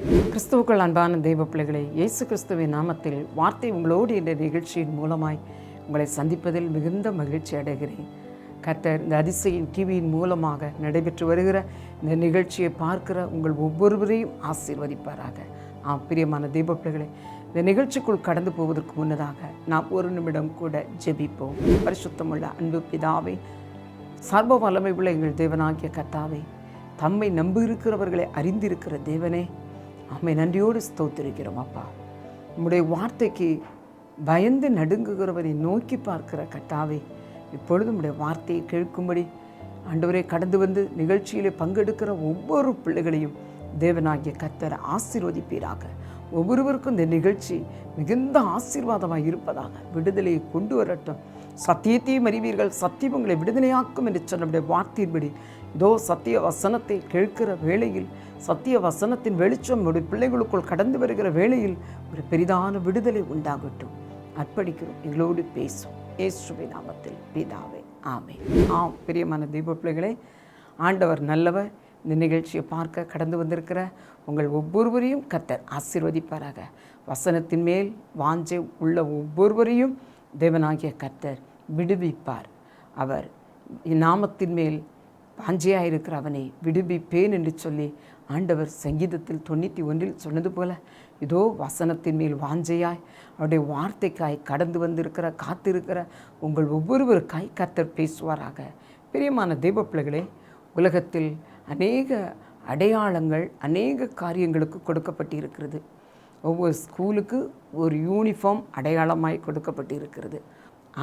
கிறிஸ்துவுக்குள் அன்பான தெய்வ பிள்ளைகளை இயேசு கிறிஸ்துவின் நாமத்தில் வார்த்தை உங்களோடு என்ற நிகழ்ச்சியின் மூலமாய் உங்களை சந்திப்பதில் மிகுந்த மகிழ்ச்சி அடைகிறேன். கர்த்தர் இந்த அதிசயின் டிவியின் மூலமாக நடைபெற்று வருகிற இந்த நிகழ்ச்சியை பார்க்கிற உங்கள் ஒவ்வொருவரையும் ஆசீர்வதிப்பாராக. ஆம் பிரியமான தெய்வ பிள்ளைகளை இந்த நிகழ்ச்சிக்குள் கடந்து போவதற்கு முன்னதாக நாம் ஒரு நிமிடம் கூட ஜெபிப்போம். பரிசுத்தமுள்ள அன்பு பிதாவை சர்வ வல்லமை உள்ள எங்கள் தேவனாகிய கத்தாவை தம்மை நம்பியிருக்கிறவர்களை அறிந்திருக்கிற தேவனே அம்மை நன்றியோடு ஸ்தோத்திருக்கிறோம் அப்பா. உம்முடைய வார்த்தைக்கு பயந்து நடுங்குகிறவரை நோக்கி பார்க்கிற கட்டாவே இப்பொழுது உடைய வார்த்தையை கேட்கும்படி ஆண்டவரே கடந்து வந்து நிகழ்ச்சியிலே பங்கெடுக்கிற ஒவ்வொரு பிள்ளைகளையும் தேவனாகிய கர்த்தரை ஆசீர்வதிப்பீராக. ஒவ்வொருவருக்கும் இந்த நிகழ்ச்சி மிகுந்த ஆசீர்வாதமாக இருப்பதாக விடுதலையை கொண்டு வரட்டும். சத்தியத்தையும் அறிவீர்கள் சத்தியம் உங்களை விடுதலையாக்கும் என்று சொன்ன வார்த்தையின்படி இதோ சத்திய வசனத்தை கேட்கிற வேளையில் சத்திய வசனத்தின் வெளிச்சம் உடைய பிள்ளைகளுக்குள் கடந்து வருகிற வேளையில் ஒரு பெரிதான விடுதலை உண்டாகட்டும். அர்ப்பணிக்கிறோம். எங்களோடு பேசும். ஏசுவை நாமத்தில் பிதாவே ஆமே ஆம் பிரியமான தீப பிள்ளைகளே ஆண்டவர் நல்லவர். இந்த நிகழ்ச்சியை பார்க்க கடந்து வந்திருக்கிற உங்கள் ஒவ்வொருவரையும் கத்தர் ஆசீர்வதிப்பாராக. வசனத்தின் மேல் வாஞ்சை உள்ள ஒவ்வொருவரையும் தேவனாகிய கத்தர் விடுவிப்பார். அவர் நாமத்தின் மேல் வாஞ்சையாக இருக்கிற அவனை விடுவிப்பேன் என்று சொல்லி ஆண்டவர் சங்கீதத்தில் தொண்ணூற்றி ஒன்றில் சொன்னது போல இதோ வசனத்தின் மேல் வாஞ்சையாய் அவருடைய வார்த்தைக்காய் கடந்து வந்திருக்கிற காத்திருக்கிற உங்கள் ஒவ்வொருவருக்காய் கத்தர் பேசுவாராக. பிரியமான தெய்வ பிள்ளைகளே உலகத்தில் அநேக அடையாளங்கள் அநேக காரியங்களுக்கு கொடுக்கப்பட்டிருக்கிறது. ஒவ்வொரு ஸ்கூலுக்கு ஒரு யூனிஃபார்ம் அடையாளமாய் கொடுக்கப்பட்டிருக்கிறது.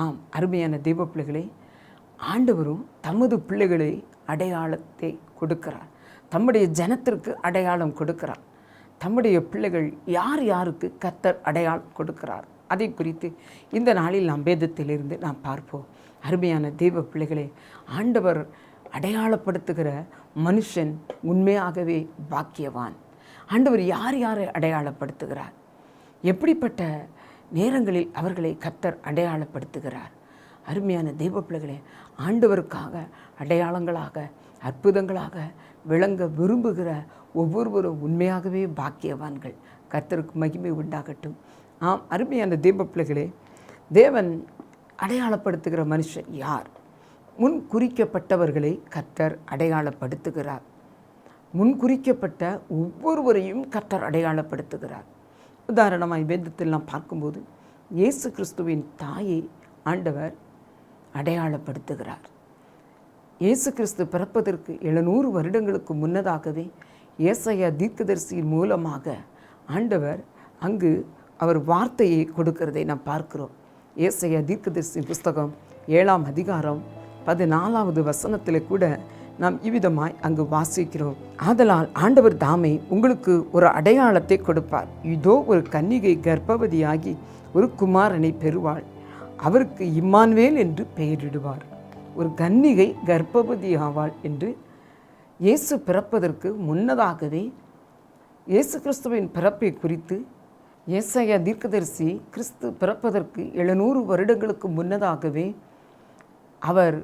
ஆம் அருமையான தெய்வ பிள்ளைகளே ஆண்டவரும் தமது பிள்ளைகளை அடையாளத்தை கொடுக்கிறார். தம்முடைய ஜனத்திற்கு அடையாளம் கொடுக்கிறார். தம்முடைய பிள்ளைகள் யார் யாருக்கு கத்தர் அடையாளம் கொடுக்கிறார்? அதை குறித்து இந்த நாளில் நாம் வேதத்திலிருந்து நாம் பார்ப்போம். அருமையான தெய்வ பிள்ளைகளே ஆண்டவர் அடையாளப்படுத்துகிற மனுஷன் உண்மையாகவே பாக்கியவான். ஆண்டவர் யார் யாரை அடையாளப்படுத்துகிறார்? எப்படிப்பட்ட நேரங்களில் அவர்களை கத்தர் அடையாளப்படுத்துகிறார்? அருமையான தெய்வ பிள்ளைகளே ஆண்டவருக்காக அடையாளங்களாக அற்புதங்களாக விளங்க விரும்புகிற ஒவ்வொருவரும் உண்மையாகவே பாக்கியவான்கள். கர்த்தருக்கு மகிமை உண்டாகட்டும். ஆம் அருமையான தீபப்பிள்ளைகளே பிள்ளைகளே தேவன் அடையாளப்படுத்துகிற மனுஷன் யார்? முன் குறிக்கப்பட்டவர்களை கர்த்தர் அடையாளப்படுத்துகிறார். முன் குறிக்கப்பட்ட ஒவ்வொருவரையும் கர்த்தர் அடையாளப்படுத்துகிறார். உதாரணமாக வேதத்தில் நாம் பார்க்கும்போது இயேசு கிறிஸ்துவின் தாயை ஆண்டவர் அடையாளப்படுத்துகிறார். இயேசு கிறிஸ்து பிறப்பதற்கு எழுநூறு வருடங்களுக்கு முன்னதாகவே ஏசையா தீர்க்கதரிசியின் மூலமாக ஆண்டவர் அங்கு அவர் வார்த்தையை கொடுக்கிறதை நாம் பார்க்கிறோம். ஏசையா தீர்க்கதரிசி புஸ்தகம் ஏழாம் அதிகாரம் பதினாலாவது வசனத்தில் கூட நாம் இவ்விதமாய் அங்கு வாசிக்கிறோம். ஆதலால் ஆண்டவர் தாமே உங்களுக்கு ஒரு அடையாளத்தை கொடுப்பார். இதோ ஒரு கன்னிகை கர்ப்பவதியாகி ஒரு குமாரனை பெறுவாள். அவருக்கு இம்மான்வேல் என்று பெயரிடுவார். ஒரு கன்னிகை கர்ப்பவதி ஆவாள் என்று இயேசு பிறப்பதற்கு முன்னதாகவே இயேசு கிறிஸ்துவின் பிறப்பை குறித்து ஏசைய தீர்க்கதரிசி கிறிஸ்து பிறப்பதற்கு எழுநூறு வருடங்களுக்கு முன்னதாகவே அவர்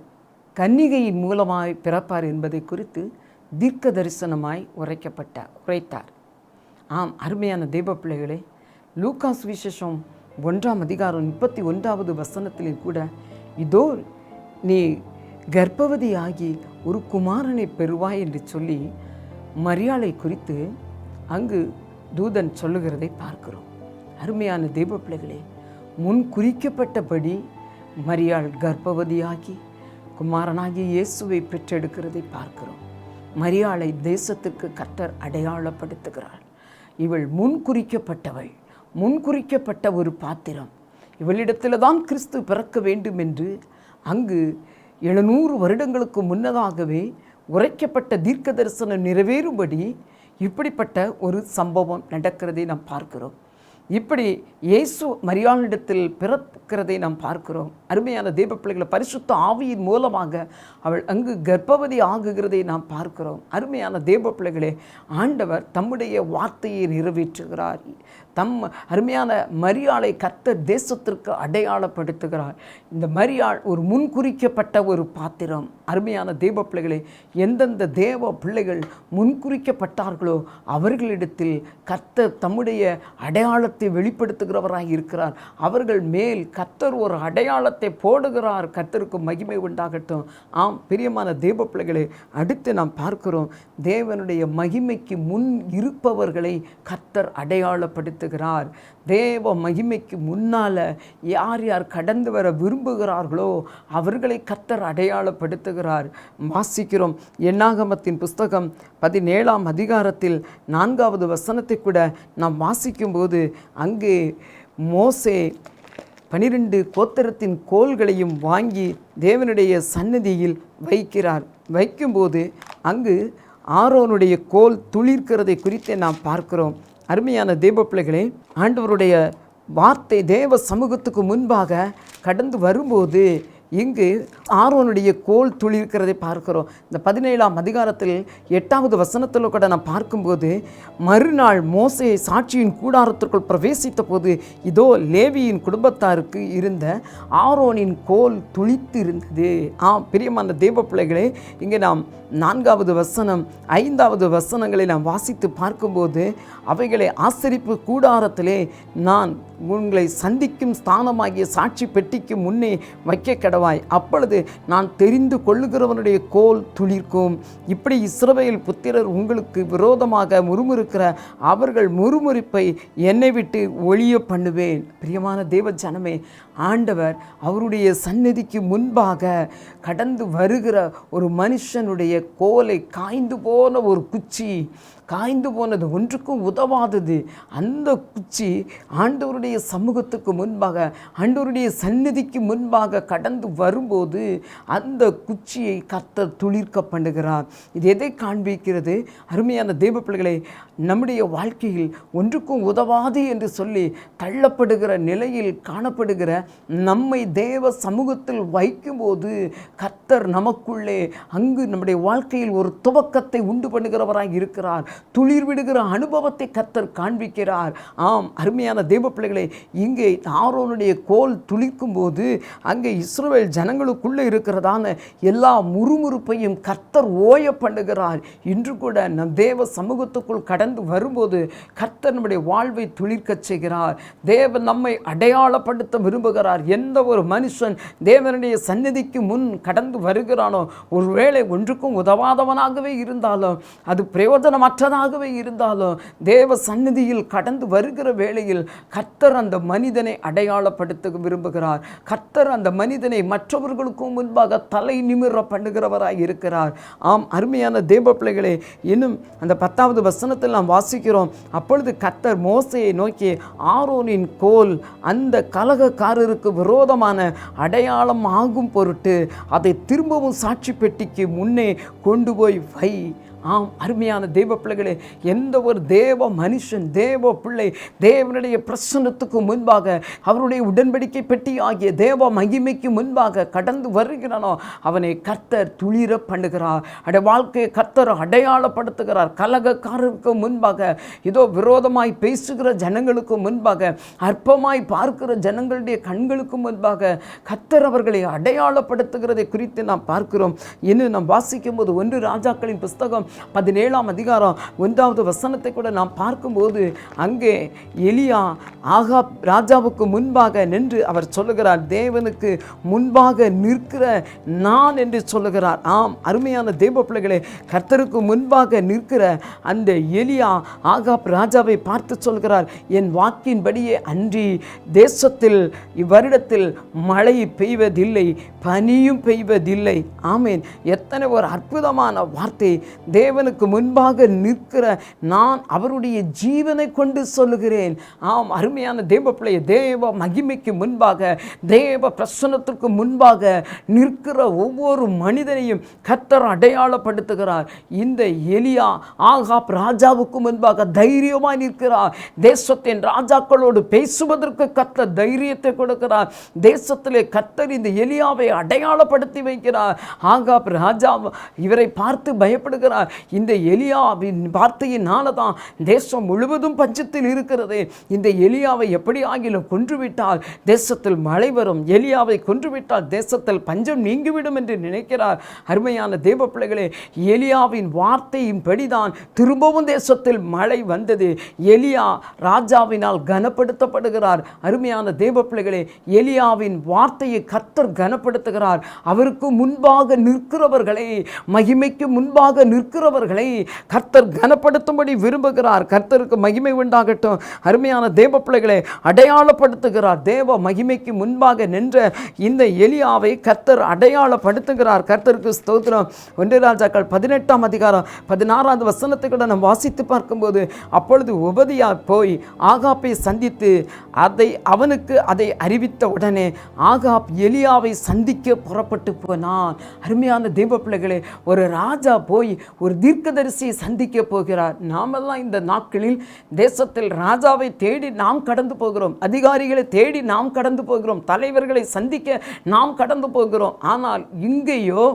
கன்னிகையின் மூலமாய் பிறப்பார் என்பதை குறித்து தீர்க்க தரிசனமாய் உரைக்கப்பட்ட உரைத்தார். ஆம் அருமையான தெய்வ பிள்ளைகளே லூகாஸ் விசேஷம் ஒன்றாம் அதிகாரம் முப்பத்தி ஒன்றாவது வசனத்திலே கூட இதோ நீ கர்ப்பவதியாகி ஒரு குமாரனை பெறுவாய் என்று சொல்லி மரியாளை குறித்து அங்கு தூதன் சொல்லுகிறதை பார்க்கிறோம். அருமையான தெய்வ பிள்ளைகளே முன் குறிக்கப்பட்டபடி மரியாள் கர்ப்பவதியாகி குமாரனாகி இயேசுவை பெற்றெடுக்கிறதை பார்க்கிறோம். மரியாளை தேசத்துக்கு கர்த்தர் அடையாளப்படுத்துகிறாள் இவள் முன் குறிக்கப்பட்டவள் முன் குறிக்கப்பட்ட ஒரு பாத்திரம். இவளிடத்தில் தான் கிறிஸ்து பிறக்க வேண்டும் என்று அங்கு எழுநூறு வருடங்களுக்கு முன்னதாகவே உரைக்கப்பட்ட தீர்க்க தரிசனம் நிறைவேறும்படி இப்படிப்பட்ட ஒரு சம்பவம் நடக்கிறதை நாம் பார்க்கிறோம். இப்படி இயேசு மரியாளிடத்தில் பிறக்கிறதை நாம் பார்க்கிறோம். அருமையான தெய்வ பிள்ளைகளை பரிசுத்த ஆவியின் மூலமாக அவள் அங்கு கர்ப்பவதி ஆகுகிறதை நாம் பார்க்கிறோம். அருமையான தெய்வ பிள்ளைகளே ஆண்டவர் தம்முடைய வார்த்தையை நிறைவேற்றுகிறார். தம் அருமையான மரியாளை கர்த்தர் தேசத்திற்கு அடையாளப்படுத்துகிறார். இந்த மரியாள் ஒரு முன்குறிக்கப்பட்ட ஒரு பாத்திரம். அருமையான தெய்வ பிள்ளைகளை எந்தெந்த தேவ பிள்ளைகள் முன்குறிக்கப்பட்டார்களோ அவர்களிடத்தில் கர்த்தர் தம்முடைய அடையாளத்தை வெளிப்படுத்துகிறவராக இருக்கிறார். அவர்கள் மேல் கர்த்தர் ஒரு அடையாளத்தை போடுகிறார். கர்த்தருக்கு மகிமை உண்டாகட்டும். ஆம் பிரியமான தெய்வ பிள்ளைகளை அடுத்து நாம் பார்க்கிறோம் தேவனுடைய மகிமைக்கு முன் இருப்பவர்களை கர்த்தர் நடத்துகிறார். தேவ மகிமைக்கு முன்னால யார் யார் கடந்து வர விரும்புகிறார்களோ அவர்களை கத்தர் அடையாளப்படுத்துகிறார். வாசிக்கிறோம் எண்ணாகமத்தின் புஸ்தகம் பதினேழாம் அதிகாரத்தில் நான்காவது வசனத்தை கூட நாம் வாசிக்கும்போது அங்கே மோசே பனிரெண்டு கோத்தரத்தின் கோல்களையும் வாங்கி தேவனுடைய சன்னதியில் வைக்கிறார். வைக்கும்போது அங்கு ஆரோனுடைய கோல் துளிர்க்கிறதை குறித்து நாம் பார்க்கிறோம். அருமையான தேவ பிள்ளைகளே ஆண்டவருடைய வார்த்தை தேவ சமூகத்துக்கு முன்பாக கடந்து வரும்போது இங்கு ஆரோனுடைய கோல் துளிர்க்கிறதை பார்க்கிறோம். இந்த பதினேழாம் அதிகாரத்தில் எட்டாவது வசனத்தில் கூட நான் பார்க்கும்போது மறுநாள் மோசே சாட்சியின் கூடாரத்திற்குள் பிரவேசித்த போது இதோ லேவியின் குடும்பத்தாருக்கு இருந்த ஆரோனின் கோல் துளித்து இருந்தது ஆ பிரியமான தேவ பிள்ளைகளே இங்கே நாம் நான்காவது வசனம் ஐந்தாவது வசனங்களை நாம் வாசித்து பார்க்கும்போது அவைகளை ஆசரிப்பு கூடாரத்திலே நான் உங்களை சந்திக்கும் ஸ்தானமாகிய சாட்சி பெட்டிக்கு முன்னே வைக்க கடவாய் அப்பொழுது நான் தெரிந்து கொள்ளுகிறவனுடைய கோல் துளிர்க்கும். இப்படி இஸ்ரவேல் புத்திரர் உங்களுக்கு விரோதமாக முறுமுறுக்கிற அவர்கள் முறுமுறுப்பை என்னை விட்டு ஒளிய பண்ணுவேன். பிரியமான தேவ ஜனமே ஆண்டவர் அவருடைய சந்நிதிக்கு முன்பாக கடந்து வருகிற ஒரு மனுஷனுடைய கோலை காய்ந்து போன ஒரு குச்சி காய்ந்து போனது ஒன்றுக்கும் உதவாதது. அந்த குச்சி ஆண்டவருடைய சமூகத்துக்கு முன்பாக ஆண்டவருடைய சந்நிதிக்கு முன்பாக கடந்து வரும்போது அந்த குச்சியை கத்த துளிர்க்க பண்ணுகிறார். இது எதை காண்பிக்கிறது? அருமையான தேவ பிள்ளைகளை நம்முடைய வாழ்க்கையில் ஒன்றுக்கும் உதவாது என்று சொல்லி தள்ளப்படுகிற நிலையில் காணப்படுகிற நம்மை தேவ சமூகத்தில் வைக்கும்போது கர்த்தர் நமக்குள்ளே அங்கு நம்முடைய வாழ்க்கையில் ஒரு துவக்கத்தை உண்டு பண்ணுகிறவராக இருக்கிறார். துளிர் விடுகிற அனுபவத்தை கர்த்தர் காண்பிக்கிறார். ஆம் அருமையான தேவ பிள்ளைகளை இங்கே ஆரோனுடைய கோல் துளிக்கும் போது அங்கே இஸ்ரோவேல் ஜனங்களுக்குள்ளே இருக்கிறதான எல்லா முறுமுறுப்பையும் கர்த்தர் ஓய பண்ணுகிறார். இன்று கூட நம் தேவ சமூகத்துக்குள் கடந்து வரும்போது கர்த்தர் நம்முடைய வாழ்வை துளிர்க்கச் செய்கிறார். தேவன் நம்மை அடையாளப்படுத்த விரும்புகிறார். எந்த ஒரு மனுஷன் தேவனுடைய சந்நிதிக்கு முன் கடந்து வருகிறானோ ஒருவேளை ஒன்றுக்கும் உதவாதவனாகவே இருந்தாலும் அது பிரயோஜனமற்றதாகவே இருந்தாலும் தேவ சந்நிதியில் கடந்து வருகிற வேளையில் கர்த்தர் அந்த மனிதனை அடையாளப்படுத்த விரும்புகிறார். கர்த்தர் அந்த மனிதனை மற்றவர்களுக்கும் முன்பாக தலை நிமிர பண்ணுகிறவராய் இருக்கிறார். ஆம் அருமையான தேவ பிள்ளைகளே இன்னும் அந்த பத்தாவது வசனத்தில் நாம் வாசிக்கிறோம். அப்பொழுது கர்த்தர் மோசையை நோக்கி ஆரோனின் கோல் அந்த கலகக்காரருக்கு விரோதமான அடையாளம் ஆகும் பொருட்டு அதை திரும்பவும் சாட்சி பெட்டிக்கு முன்னே கொண்டு போய் வை. ஆம் அருமையான தெய்வ பிள்ளைகளே எந்த ஒரு தேவ மனுஷன் தேவ பிள்ளை தேவனுடைய பிரசன்னத்துக்கு முன்பாக அவருடைய உடன்படிக்கை பெட்டி ஆகிய தேவ மகிமைக்கு முன்பாக கடந்து வருகிறானோ அவனை கர்த்தர் துளிர பண்ணுகிறார். அடைய வாழ்க்கையை கர்த்தர் அடையாளப்படுத்துகிறார். கலகக்காரருக்கு முன்பாக இதோ விரோதமாய் பேசுகிற ஜனங்களுக்கு முன்பாக அற்பமாய் பார்க்கிற ஜனங்களுடைய கண்களுக்கு முன்பாக கர்த்தர் அவர்களை அடையாளப்படுத்துகிறதை குறித்து நாம் பார்க்கிறோம். இன்னும் நாம் வாசிக்கும் போது ஒன்று ராஜாக்களின் புஸ்தகம் பதினேழாம் அதிகாரம் ஒன்றாவது வசனத்தை கூட நாம் பார்க்கும்போது அங்கே எலியா ஆகா ராஜாவுக்கு முன்பாக நின்று அவர் சொல்லுகிறார் தேவனுக்கு முன்பாக நிற்கிற நான் என்று சொல்லுகிறார். ஆம் அருமையான தெய்வ பிள்ளைகளே கர்த்தருக்கு முன்பாக நிற்கிற அந்த எலியா ஆகாப் ராஜாவை பார்த்து சொல்கிறார் என் வாக்கின்படியே அன்றி தேசத்தில் இவ்வருடத்தில் மழை பெய்வதில்லை பனியும் பெய்வதில்லை. ஆமேன். எத்தனை ஒரு அற்புதமான வார்த்தை தேவனுக்கு முன்பாக நிற்கிற நான் அவருடைய ஜீவனை கொண்டு சொல்லுகிறேன். ஆம் அருமையான தேவ பிள்ளைய தேவ மகிமைக்கு முன்பாக தேவ பிரசனத்திற்கு முன்பாக நிற்கிற ஒவ்வொரு மனிதனையும் கத்தர் அடையாளப்படுத்துகிறார். இந்த எலியா ஆகாப் ராஜாவுக்கு முன்பாக தைரியமாக நிற்கிறார். தேசத்தின் ராஜாக்களோடு பேசுவதற்கு கத்த தைரியத்தை கொடுக்கிறார். தேசத்திலே கத்தர் இந்த எலியாவை அடையாளப்படுத்தி வைக்கிறார். ஆகாப் ராஜா இவரை பார்த்து பயப்படுகிறார். இந்த எலியாவின் வார்த்தையினால தான் தேசம் முழுவதும் பஞ்சத்தில் இருக்கிறது. இந்த எலியாவை எப்படி ஆகிலும் கொன்றுவிட்டால் தேசத்தில் மழை வரும். எலியாவை கொன்றுவிட்டால் தேசத்தில் பஞ்சம் நீங்கிவிடும் என்று நினைக்கிறார். அருமையான தேவ பிள்ளைகளே எலியாவின் வார்த்தையின்படிதான் திரும்பவும் தேசத்தில் மழை வந்தது. எலியா ராஜாவினால் கனப்படுத்தப்படுகிறார். அருமையான தேவ பிள்ளைகளே எலியாவின் வார்த்தையை கத்தர் கனப்படுத்துகிறார். அவருக்கு முன்பாக நிற்கிறவர்களை மகிமைக்கு முன்பாக நிற்கிற நிற்கிறவர்களை கர்த்தர் கனப்படுத்தும்படி விரும்புகிறார். கர்த்தருக்கு மகிமை உண்டாகட்டும். அருமையான தேவ பிள்ளைகளை அடையாளப்படுத்துகிறார். தேவ மகிமைக்கு முன்பாக நின்ற இந்த எலியாவை கர்த்தர் அடையாளப்படுத்துகிறார். கர்த்தருக்கு ஸ்தோத்திரம். ஒன்றிய ராஜாக்கள் பதினெட்டாம் அதிகாரம் பதினாறாவது வசனத்தை கூட நாம் வாசித்து பார்க்கும்போது அப்பொழுது உபதியா போய் ஆகாப்பை சந்தித்து அதை அவனுக்கு அதை அறிவித்த உடனே ஆகாப் எலியாவை சந்திக்க புறப்பட்டு போனான். அருமையான தெய்வ பிள்ளைகளே ஒரு ராஜா போய் ஒரு தீர்க்கதரிசியை சந்திக்க போகிறார். நாமெல்லாம் இந்த நாட்களில் தேசத்தில் ராஜாவை தேடி நாம் கடந்து போகிறோம். அதிகாரிகளை தேடி நாம் கடந்து போகிறோம். தலைவர்களை சந்திக்க நாம் கடந்து போகிறோம். ஆனால் இங்கேயோ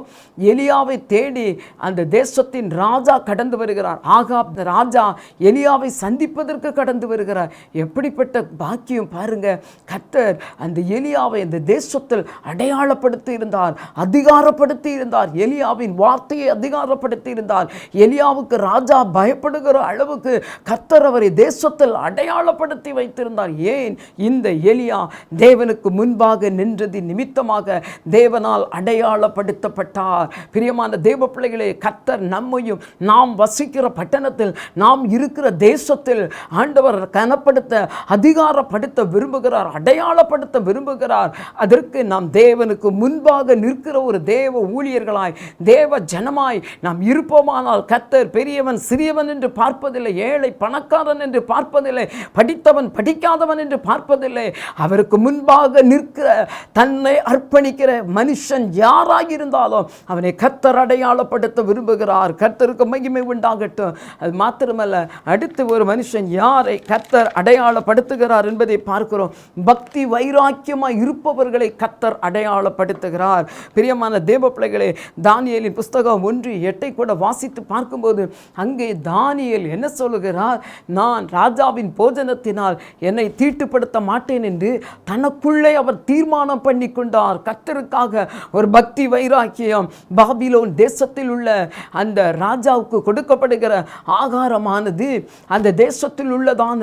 எலியாவை தேடி அந்த தேசத்தின் ராஜா கடந்து வருகிறார். ஆகாப் ராஜா எலியாவை சந்திப்பதற்கு கடந்து வருகிறார். எப்படிப்பட்ட பாக்கியம் பாருங்க. கத்தர் அந்த எலியாவை அந்த தேசத்தில் அடையாளப்படுத்தி இருந்தார் அதிகாரப்படுத்தி இருந்தார். எலியாவின் வார்த்தையை அதிகாரப்படுத்தி இருந்தார். என்றால் எலியாவுக்கு ராஜா பயப்படுகிற அளவுக்கு கத்தர் அவரை தேசத்தில் அடையாளப்படுத்தி வைத்திருந்தார். ஏன்? இந்த எலியா தேவனுக்கு முன்பாக நின்றது நிமித்தமாக தேவனால் அடையாளப்படுத்தப்பட்டார். பிரியமான தேவ பிள்ளைகளே கத்தர் நம்மையும் நாம் வசிக்கிற பட்டணத்தில் நாம் இருக்கிற தேசத்தில் ஆண்டவர் கனப்படுத்த அதிகாரப்படுத்த விரும்புகிறார் அடையாளப்படுத்த விரும்புகிறார். அதற்கு நாம் தேவனுக்கு முன்பாக நிற்கிற ஒரு தேவ ஊழியர்களாய் தேவ ஜனமாய் நாம் இருப்போம் இருப்போமானால் கத்தர் பெரியவன் சிறியவன் என்று பார்ப்பதில்லை ஏழை பணக்காரன் என்று பார்ப்பதில்லை படித்தவன் படிக்காதவன் என்று பார்ப்பதில்லை. அவருக்கு முன்பாக நிற்கிற தன்னை அர்ப்பணிக்கிற மனுஷன் யாராக இருந்தாலும் அவனை கத்தர் அடையாளப்படுத்த விரும்புகிறார். கத்தருக்கு மகிமை உண்டாகட்டும். அது மாத்திரமல்ல அடுத்து ஒரு மனுஷன் யாரை கத்தர் அடையாளப்படுத்துகிறார் என்பதை பார்க்கிறோம். பக்தி வைராக்கியமாக இருப்பவர்களை கத்தர் அடையாளப்படுத்துகிறார். பிரியமான தேவ பிள்ளைகளே தானியலின் புஸ்தகம் ஒன்று எட்டை கூட வாசித்து பார்க்கும்போது அங்கே தானியல் என்ன சொல்லுகிறார்? நான் ராஜாவின் போஜனத்தினால் என்னை தீட்டுப்படுத்த மாட்டேன் என்று தனக்குள்ளே அவர் தீர்மானம் பண்ணி கொண்டார் கத்தருக்காக ஒரு பக்தி வைராக்கியம் பாபிலோன் தேசத்தில் உள்ள அந்த ராஜாவுக்கு கொடுக்கப்படுகிற ஆகாரமானது அந்த தேசத்தில் உள்ளதான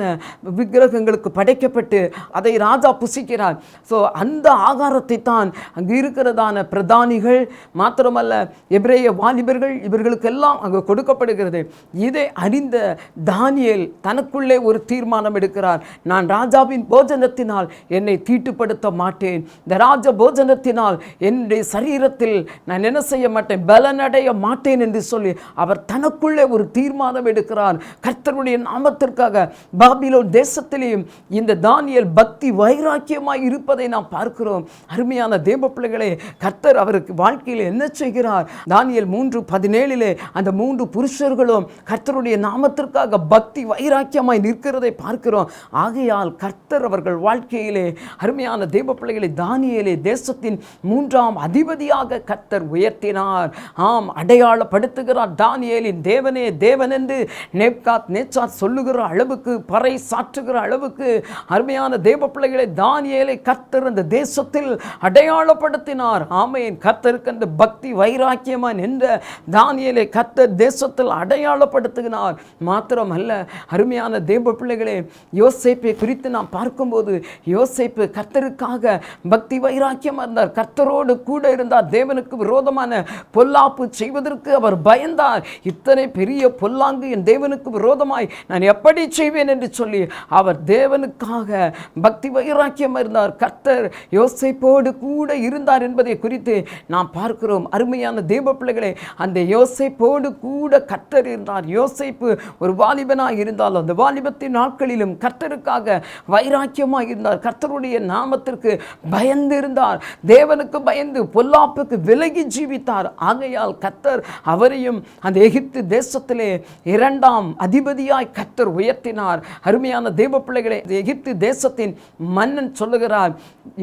விக்கிரகங்களுக்கு படைக்கப்பட்டு அதை ராஜா புசிக்கிறார். ஸோ அந்த ஆகாரத்தை தான் அங்கு இருக்கிறதான பிரதானிகள் மாத்திரமல்ல எபிரேய வாலிபர்கள் எல்லாம் அங்கு கொடுக்கப்படுகிறது. இதை அறிந்த தானியல் தனக்குள்ளே ஒரு தீர்மானம் எடுக்கிறார். நான் ராஜாவின் போஜனத்தினால் என்னை தீட்டுப்படுத்த மாட்டேன். இந்த ராஜ போஜனத்தினால் என்னுடைய சரீரத்தில் நான் என்ன செய்ய மாட்டேன்? பலனடைய மாட்டேன் என்று சொல்லி அவர் தனக்குள்ளே ஒரு தீர்மானம் எடுக்கிறார். கர்த்தருடைய நாமத்திற்காக பாபிலோன் தேசத்திலேயும் இந்த தானியல் பக்தி வைராக்கியமாய் இருப்பதை நாம் பார்க்கிறோம். அருமையான தேவ பிள்ளைகளே கர்த்தர் அவருக்கு வாழ்க்கையில் என்ன செய்கிறார்? தானியல் மூன்று பதினேழிலே அந்த மூன்று புருஷர்களும் கர்த்தருடைய நாமத்திற்காக பக்தி வைராக்கியமாய் நிற்கிறதை பார்க்கிறோம். ஆகையால் கர்த்தர் அவர்கள் வாழ்க்கையிலே அருமையான தேவ பிள்ளைகளை தானியலே தேசத்தின் மூன்றாம் அதிபதியாக கர்த்தர் உயர்த்தினார். ஆம் அடையாளப்படுத்துகிறார். தானியலின் தேவனே தேவன் என்று நேப்காத் நேச்சார் சொல்லுகிற அளவுக்கு பறை சாற்றுகிற அளவுக்கு அருமையான தேவ பிள்ளைகளை தானியலை கர்த்தர் அந்த தேசத்தில் அடையாளப்படுத்தினார். ஆமையின் கர்த்தருக்கு அந்த பக்தி வைராக்கியமா நின்ற தானியேலை கர்த்தர் தேசத்தில் அடையாளப்படுத்துகிறார் மாத்திரமல்ல அருமையான தேவ பிள்ளைகளே யோசேப்பை குறித்து நாம் பார்க்கும்போது யோசேப்பு கர்த்தருக்காக பக்தி வைராக்கியம் இருந்தார் கர்த்தரோடு கூட இருந்தார். தேவனுக்கு விரோதமான பொல்லாப்பு செய்வதற்கு அவர் பயந்தார். இத்தனை பெரிய பொல்லாங்கு என் தேவனுக்கு விரோதமாய் நான் எப்படி செய்வேன் என்று சொல்லி அவர் தேவனுக்காக பக்தி வைராக்கியம் இருந்தார் கர்த்தர் யோசைப்போடு கூட இருந்தார் என்பதை குறித்து நாம் பார்க்கிறோம். அருமையான தேவ பிள்ளைகளே அந்த யோசேப்போடு அவனோடு கூட கர்த்தர் இருந்தார். யோசேப்பு ஒரு வாலிபனாக இருந்தாலும் அந்த வாலிபத்தின் நாட்களிலும் கர்த்தருக்காக வைராக்கியமாக இருந்தார். கர்த்தருடைய நாமத்திற்கு பயந்து இருந்தார் தேவனுக்கு பயந்து பொல்லாப்புக்கு விலகி ஜீவித்தார். ஆகையால் கர்த்தர் அவரையும் அந்த எகிப்து தேசத்திலே இரண்டாம் அதிபதியாய் கர்த்தர் உயர்த்தினார். அருமையான தெய்வ பிள்ளைகளை எகிப்து தேசத்தின் மன்னன் சொல்லுகிறார்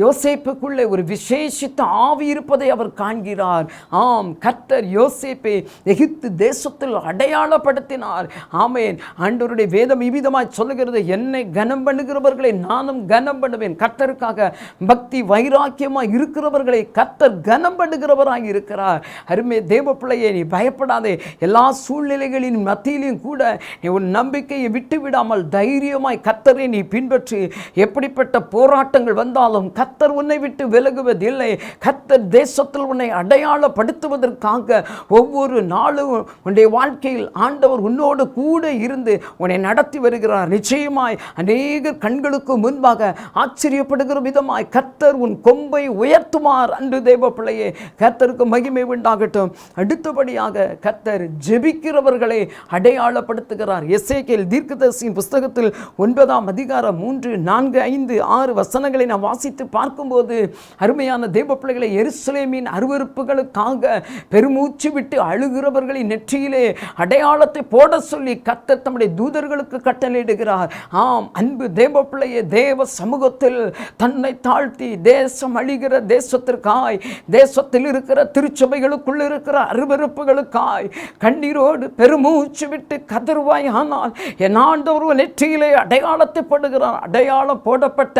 யோசேப்புக்குள்ளே ஒரு விசேஷித்த ஆவி இருப்பதை அவர் காண்கிறார். ஆம் கர்த்தர் யோசேப்பை எகிப்து தேசத்தில் அடையாளப்படுத்தினார். ஆமேன். ஆண்டவருடைய வேதம் இவ்விதமாய் சொல்லுகிறது. என்னை கனம் பண்ணுகிறவர்களை நானும் கனம் பண்ணுவேன். கத்தருக்காக பக்தி வைராக்கியமாக இருக்கிறவர்களை கத்தர் கனம் பண்ணுகிறவராக இருக்கிறார். அருமை தேவ பிள்ளையை நீ பயப்படாதே. எல்லா சூழ்நிலைகளின் மத்தியிலும் கூட நீ உன் நம்பிக்கையை விட்டு விடாமல் தைரியமாய் கத்தரை நீ பின்பற்றி. எப்படிப்பட்ட போராட்டங்கள் வந்தாலும் கத்தர் உன்னை விட்டு விலகுவதில்லை. கத்தர் தேசத்தில் உன்னை அடையாளப்படுத்துவதற்காக ஒவ்வொரு நாளும் உன்னுடைய வாழ்க்கையில் ஆண்டவர் உன்னோடு கூட இருந்து உன்னை நடத்தி வருகிறார். நிச்சயமாய் அநேக கண்களுக்கு முன்பாக ஆச்சரியப்படுகிற விதமாய் கத்தர் உன் கொம்பை உயர்த்துமார் அன்று தேவ பிள்ளையே கத்தருக்கு மகிமை உண்டாகட்டும். அடுத்தபடியாக கத்தர் ஜெபிக்கிறவர்களை அடையாளப்படுத்துகிறார். எஸ்ஏகேல் தீர்க்கதரிசியின் புஸ்தகத்தில் ஒன்பதாம் அதிகாரம் மூன்று நான்கு ஐந்து ஆறு வசனங்களை நான் வாசித்து பார்க்கும்போது அருமையான தேவ பிள்ளைகளை எருசலேமின் அருவறுப்புகளுக்காக பெருமூச்சு விட்டு அழுகிறவர்கள் அவர்களின் நெற்றியிலே அடையாளத்தை போட சொல்லி கத்தர் தம்முடைய தூதர்களுக்கு கட்டளையிடுகிறார். ஆம் அன்பு தேவ பிள்ளையே தேவ சமூகத்தில் தன்னை தாழ்த்தி தேசம் அழிகிற தேசத்திற்காய் தேசத்தில் இருக்கிற திருச்சபைகளுக்குள் இருக்கிற அருவருப்புகளுக்காய் கண்ணீரோடு பெருமூச்சு விட்டு கதறுவாய் ஆனால் என் ஆண்டவர் நெற்றியிலே அடையாளத்தை போடுகிறார். அடையாளம் போடப்பட்ட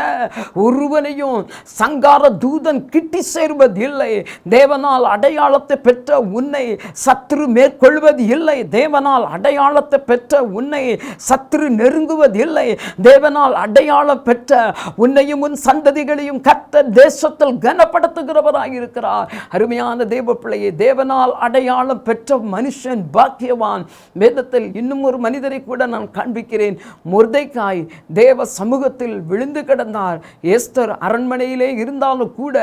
ஒருவனையும் சங்கார தூதன் கிட்டி சேர்வதில்லை. தேவனால் அடையாளத்தை பெற்ற உன்னை சத்ரு மேற்கொள்வது இல்லை தேவனால் அடையாளத்தை பெற்ற உன்னை சத்ரு நெருங்குவது இல்லை தேவனால் அடையாளம் பெற்ற உன்னையும் உன் சந்ததிகளையும் கத்த தேசத்தில் கனப்படுத்துகிறவராக இருக்கிறார் அருமையான தேவ பிள்ளையை தேவனால் அடையாளம் பெற்ற மனுஷன் பாக்கியவான். வேதத்தில் இன்னும் ஒரு மனிதரை கூட நான் காண்பிக்கிறேன். முர்தைக்காய் தேவ சமூகத்தில் விழுந்து கிடந்தார். ஏஸ்தர் அரண்மனையிலே இருந்தாலும் கூட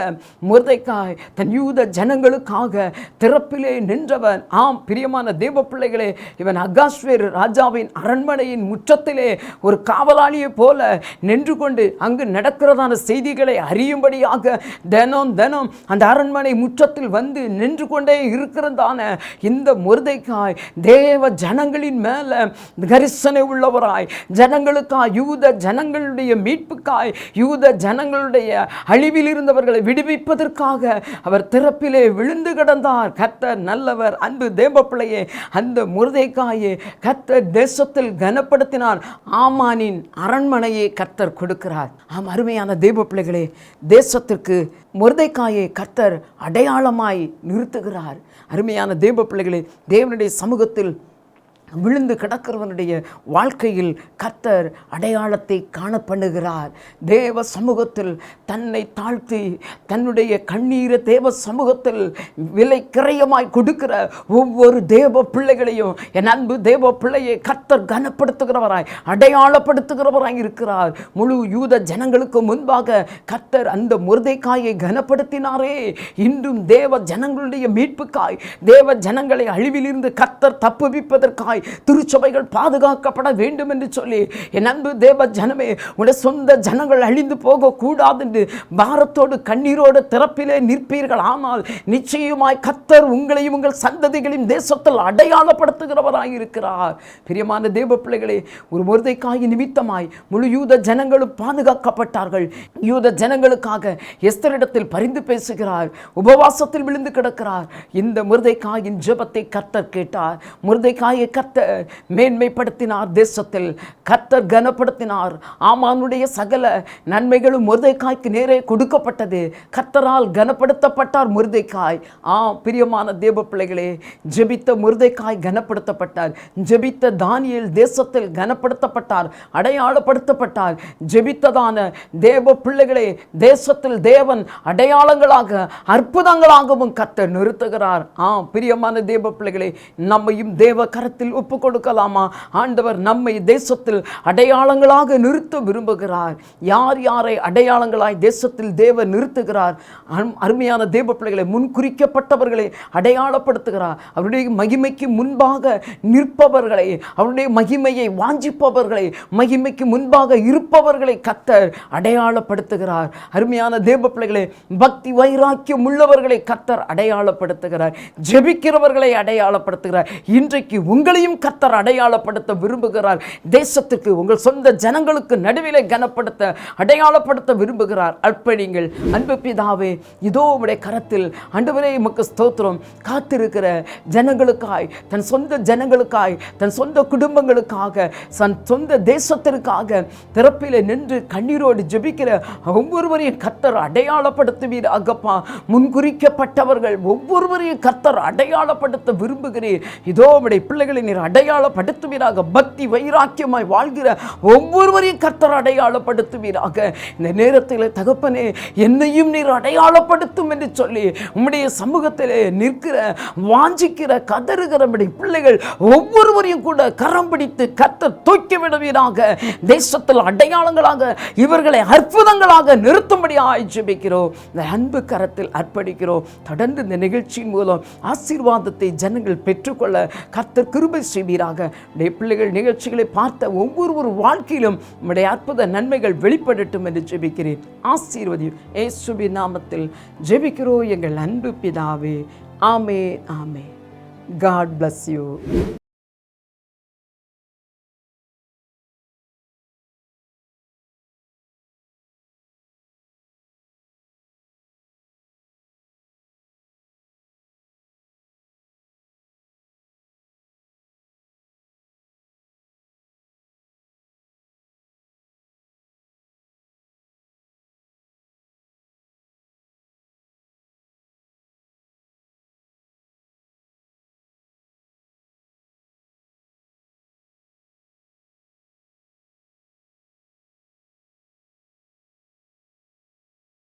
முர்தைக்காய் தன் யூத ஜனங்களுக்காக திறப்பிலே நின்றவன். ஆம் பிரியமான தேவ பிள்ளைகளே இவன் அகாஸ்வேர் ராஜாவின் அரண்மனையின் முற்றத்திலே ஒரு காவலாளியை போல நின்று கொண்டு அங்கு நடக்கிறதான செய்திகளை அறியும்படியாக தினம் தினம் அந்த அரண்மனை முற்றத்தில் வந்து நின்று கொண்டே இருக்கிறதான இந்த முருதைக்காய் தேவ ஜனங்களின் மேல கரிசனை உள்ளவராய் ஜனங்களுக்காய் யூத ஜனங்களுடைய மீட்புக்காய் யூத ஜனங்களுடைய அழிவில் இருந்தவர்களை விடுவிப்பதற்காக அவர் திறப்பிலே விழுந்து கிடந்தார். கர்த்தர் நல்லவர் அன்பு தேவ பிள்ளையே அந்த முருதைக்காயை கத்தர் தேசத்தில் கனப்படுத்தினார். ஆமானின் அரண்மனையை கத்தர் கொடுக்கிறார். ஆம் அருமையான தெய்வ பிள்ளைகளே தேசத்திற்கு முருதைக்காயை கத்தர் அடையாளமாய் நிறுத்துகிறார். அருமையான தெய்வ பிள்ளைகளே தேவனுடைய சமூகத்தில் விழுந்து கிடக்கிறவனுடைய வாழ்க்கையில் கர்த்தர் அடையாளத்தை காண பண்ணுகிறார் தேவ சமூகத்தில் தன்னை தாழ்த்தி தன்னுடைய கண்ணீரை தேவ சமூகத்தில் விலை கிரயமாய் கொடுக்கிற ஒவ்வொரு தேவ பிள்ளைகளையும் என் அன்பு தேவ பிள்ளையை கர்த்தர் கனப்படுத்துகிறவராய் அடையாளப்படுத்துகிறவராய் இருக்கிறார். முழு யூத ஜனங்களுக்கு முன்பாக கர்த்தர் அந்த முருதைக்காயை கனப்படுத்தினாரே. இன்றும் தேவ ஜனங்களுடைய மீட்புக்காய் தேவ ஜனங்களை அழிவிலிருந்து கர்த்தர் தப்புவிப்பதற்காய் திருச்சபைகள் பாதுகாக்கப்பட வேண்டும் என்று சொல்லி என் அன்பு தேவ ஜனமே உடைய சொந்த ஜனங்கள் அழிந்து போகக்கூடாது என்று பாரத்தோடு கண்ணீரோடு திறப்பிலே நிற்பீர்கள். ஆனால் நிச்சயமாய் கத்தர் உங்களையும் உங்கள் சந்ததிகளையும் தேசத்தில் அடையாளப்படுத்துகிறவராய் இருக்கிறார் பிரியமான தேவ பிள்ளைகளே ஒரு முருதைக்காய் நிமித்தமாய் முழு யூத ஜனங்களும் பாதுகாக்கப்பட்டார்கள். யூத ஜனங்களுக்காக எஸ்தரிடத்தில் பரிந்து பேசுகிறார் உபவாசத்தில் விழுந்து கிடக்கிறார். இந்த முருதைக்காயின் ஜெபத்தை கத்தர் கேட்டார். முருதைக்காயை கர்த்தர் மேன்மைப்படுத்தினார் தேசத்தில். கர்த்தர் கனப்படுத்தினார். ஆமானுடைய சகல நன்மைகளும் முருதைக்காய்க்கு நேரே கொடுக்கப்பட்டது. கர்த்தரால் கனப்படுத்தப்பட்டார் முருதைக்காய். ஆ பிரியமான தேவ பிள்ளைகளே ஜெபித்த முருதைக்காய் கனப்படுத்தப்பட்டார். ஜெபித்த தானியல் தேசத்தில் கனப்படுத்தப்பட்டார் அடையாளப்படுத்தப்பட்டார். ஜெபித்ததான தேவ பிள்ளைகளே தேசத்தில் தேவன் அடையாளங்களாக அற்புதங்களாகவும் கத்த நிறுத்துகிறார். ஆ பிரியமான தேவ பிள்ளைகளே நம்மையும் தேவ கரத்தில் ஒப்பு கொடுக்கலாமா? ஆண்டவர் நம்மை தேசத்தில் அடையாளங்களாக நிறுத்த விரும்புகிறார். யார் யாரை அடையாளங்களாய் தேசத்தில் தேவன் நிறுத்துகிறார்? அருமையான தேவ பிள்ளைகளை முன்குறிக்கப்பட்டவர்களை அடையாளப்படுத்துகிறார். அவருடைய மகிமைக்கு முன்பாக நிற்பவர்களை அவருடைய மகிமையை வாஞ்சிப்பவர்களை மகிமைக்கு முன்பாக இருப்பவர்களை கத்தர் அடையாளப்படுத்துகிறார். அருமையான தேவ பிள்ளைகளை பக்தி வைராக்கியம் உள்ளவர்களை கத்தர் அடையாளப்படுத்துகிறார். ஜெபிக்கிறவர்களை அடையாளப்படுத்துகிறார். இன்றைக்கு உங்களையும் கத்தர் அடையாளப்படுத்த விரும்புகிறார். தேசத்துக்கு உங்கள் சொந்த ஜனங்களுக்கு நடுவிலே கனப்படுத்த அடையாளப்படுத்த விரும்புகிறார். அர்ப்பணிங்கள். அன்பு பிதாவே இதோ உடைய கரத்தில் அன்றுவரே உமக்கு ஸ்தோத்திரம். காத்திருக்கிற ஜனங்களுக்காய் தன் சொந்த ஜனங்களுக்காய் தன் சொந்த குடும்பங்களுக்காக தன் சொந்த தேசத்திற்காக திறப்பில் நின்று கண்ணீரோடு ஜெபிக்கிற ஒவ்வொருவரையும் கத்தர் அடையாளப்படுத்துவீர் அகப்பா முன்குறிக்கப்பட்டவர்கள் ஒவ்வொருவரையும் கத்தர் அடையாளப்படுத்த விரும்புகிறீர். இதோ உடைய பிள்ளைகளை நீர் அடையாளப்படுத்துவீராக பக்தி வைராக்கியமாய் வாழ்கிற ஒவ்வொருவரையும் கர்த்தர் அடையாளப்படுத்துவீராக. இந்த நேரத்தில் தகப்பனே என்னையும் நீர் அடையாளப்படுத்தும் என்று சொல்லி உம்முடைய சமூகத்திலே நிற்கிற வாஞ்சிக்கிற கதறுகிற பிள்ளைகள் ஒவ்வொருவரையும் கூட கரம் பிடித்து கத்த தூக்கி விடுவீராக. தேசத்தில் அடையாளங்களாக இவர்களை அற்புதங்களாக நிறுத்தும்படி ஜெபிக்கிறோம். இந்த அன்பு கரத்தில் அர்ப்பணிக்கிறோம். தொடர்ந்து இந்த நிகழ்ச்சியின் மூலம் ஆசீர்வாதத்தை ஜனங்கள் பெற்றுக்கொள்ள கர்த்தர் கிருபை செய்வீராக. உடைய பிள்ளைகள் நிகழ்ச்சிகளை பார்த்த ஒவ்வொரு வாழ்க்கையிலும் உடைய அற்புத நன்மைகள் வெளிப்படட்டும் என்று ஜெபிக்கிறேன். ஆசீர்வதியும். ஏசுபி நாமத்தில் ஜெபிக்கிறோம் எங்கள் அன்பு பிதாவே. ஆமே ஆமே காட் பிளஸ் யூ